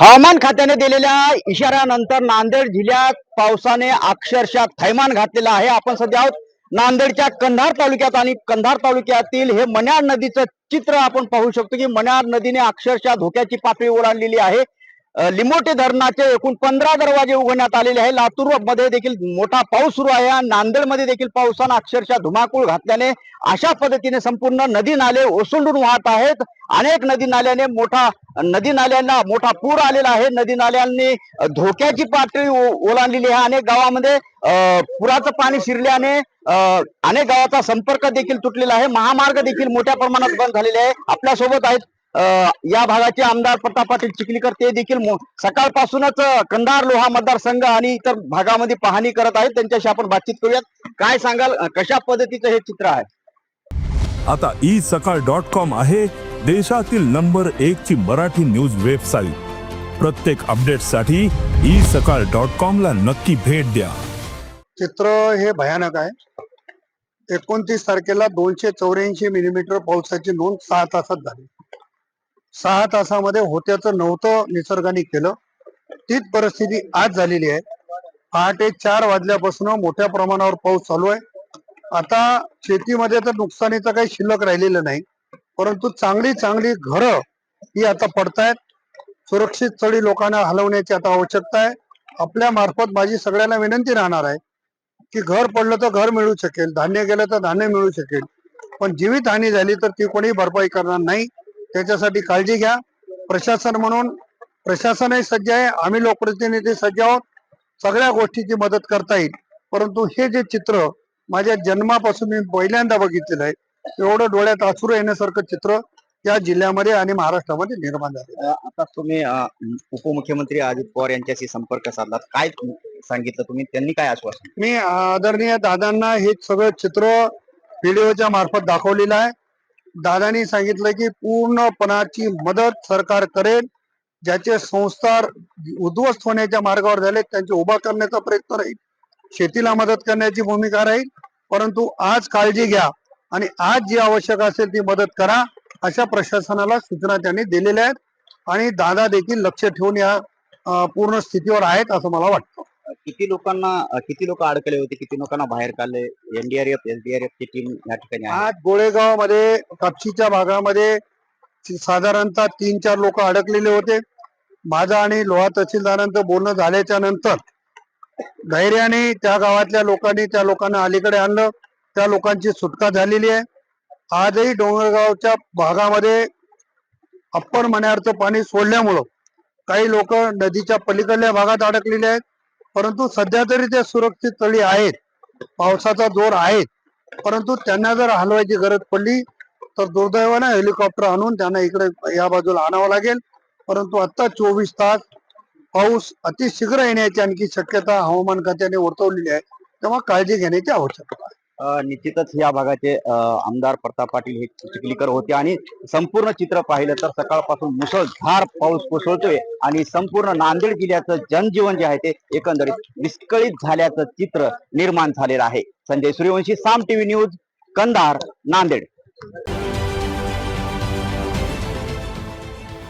हवामान खात्याने दिलेल्या इशाऱ्यानंतर नांदेड जिल्ह्यात पावसाने अक्षरशः थैमान घातलेला आहे. आपण सध्या आहोत नांदेडच्या कंधार तालुक्यात आणि कंधार तालुक्यातील हे मन्याड नदीचं चित्र आपण पाहू शकतो की मन्याड नदीने अक्षरशः धोक्याची पातळी ओलांडलेली आहे. लिमोटे धरणाचे एकूण पंधरा दरवाजे उघडण्यात आलेले आहे. लातूरमध्ये देखील मोठा पाऊस सुरू आहे नांदेडमध्ये देखील पावसानं अक्षरशः धुमाकूळ घातल्याने अशा पद्धतीने संपूर्ण नदी नाले ओसंडून वाहत आहेत. अनेक नदी नाल्याने मोठा नदी नाल्यांना मोठा पूर आलेला आहे. नदी नाल्यांनी धोक्याची पातळी ओलांडलेली आहे. अनेक गावामध्ये पुराचं पाणी शिरल्याने अनेक गावाचा संपर्क देखील तुटलेला आहे. महामार्ग देखील मोठ्या प्रमाणात बंद झालेले आहे. आपल्यासोबत आहेत या भागाचे आमदार प्रताप पाटील चिखलीकर ते देखील मो- सकाळपासूनच कंधार लोहा मतदारसंघ आणि इतर भागामध्ये पाहणी करत आहेत. त्यांच्याशी आपण बातचीत करूयात. काय सांगाल? कशा पद्धतीचं हे चित्र आहे? आता ई सकाळ डॉट कॉम आहे देशातील नंबर एक ची मराठी न्यूज वेबसाईट. प्रत्येक अपडेटसाठी ई सकाळ डॉट कॉम ला नक्की भेट द्या. चित्र हे भयानक आहे. एकोणतीस तारखेला दोनशे चौऱ्याऐंशी मिलीमीटर पावसाची नोंद सहा तासात झाली. सहा तासामध्ये होत्याचं नव्हतं निसर्गाने केलं. तीच परिस्थिती आज झालेली आहे. पहाटे चार वाजल्यापासून मोठ्या प्रमाणावर पाऊस चालू आहे. आता शेतीमध्ये तर नुकसानीचं काही शिल्लक राहिलेलं नाही. परंतु चांगली चांगली घरं ही आता पडतायत. सुरक्षित स्थळी लोकांना हलवण्याची आता आवश्यकता आहे. आपल्या मार्फत माझी सगळ्यांना विनंती राहणार आहे की घर पडलं तर घर मिळू शकेल धान्य गेलं तर धान्य मिळू शकेल. पण जीवित हानी झाली तर ती कोणी भरपाई करणार नाही. त्याच्यासाठी काळजी घ्या. प्रशासन म्हणून प्रशासनही सज्ज आहे. आम्ही लोकप्रतिनिधी सज्ज आहोत. सगळ्या गोष्टीची मदत करता येईल. परंतु हे जे चित्र माझ्या जन्मापासून मी पहिल्यांदा बघितलेलं आहे एवढं डोळ्यात आसुर येण्यासारखं चित्र या जिल्ह्यामध्ये आणि महाराष्ट्रामध्ये निर्माण झाले आता तुम्ही उपमुख्यमंत्री अजित पवार यांच्याशी संपर्क साधलात. काय सांगितलं तुम्ही? त्यांनी काय आश्वासन? मी आदरणीय दादांना हे सगळं चित्र व्हिडिओच्या मार्फत दाखवलेलं आहे. दादानी सांगितलं की पूर्णपणाची मदत सरकार करेल ज्याचे संस्कार उद्ध्वस्त होण्याच्या मार्गावर झाले त्यांचे उभा करण्याचा प्रयत्न राहील. शेतीला मदत करण्याची भूमिका राहील परंतु आज काळजी घ्या आणि आज जी आवश्यक असेल ती मदत करा अशा प्रशासनाला सूचना त्यांनी दिलेल्या आहेत. आणि दादा देखील लक्ष ठेवून या पूर्ण स्थितीवर आहेत असं मला वाटतं. किती लोकांना किती लोक अडकले होते किती लोकांना बाहेर काढले? एनडीआरएफ एसडीआरएफ ची टीम या ठिकाणी आहे. आज गोळेगावमध्ये कापशीच्या भागामध्ये साधारणतः तीन चार लोक अडकलेले होते. माझं आणि लोहा तहसीलदारांचं बोलणं झाल्याच्यानंतर धैर्याने त्या गावातल्या लोकांनी त्या लोकांना अलीकडे आणलं. त्या लोकांची सुटका झालेली आहे. आजही डोंगरगावच्या भागामध्ये अप्पर मण्याचं पाणी सोडल्यामुळं काही लोक नदीच्या पलीकडल्या भागात अडकलेले आहेत. परंतु सध्या तरी ते सुरक्षित तळी आहेत. पावसाचा जोर आहे. परंतु त्यांना जर हलवायची गरज पडली तर दुर्दैवानं हेलिकॉप्टर आणून त्यांना इकडे या बाजूला आणावं लागेल. परंतु आता चोवीस तास पाऊस अतिशीघ्र येण्याची आणखी शक्यता हवामान खात्याने वर्तवलेली आहे. तेव्हा काळजी घेण्याची आवश्यकता आहे. निश्चितच या भागाचे आमदार प्रताप पाटील हे चिखलीकर होते आणि संपूर्ण चित्र पाहिलं तर सकाळपासून मुसळधार पाऊस कोसळतोय आणि संपूर्ण नांदेड जिल्ह्याचं जनजीवन जे आहे ते एकंदरीत विस्कळीत झाल्याचं चित्र निर्माण झालेलं आहे. Sanjay Suryavanshi Saam TV news Kandhar Nanded.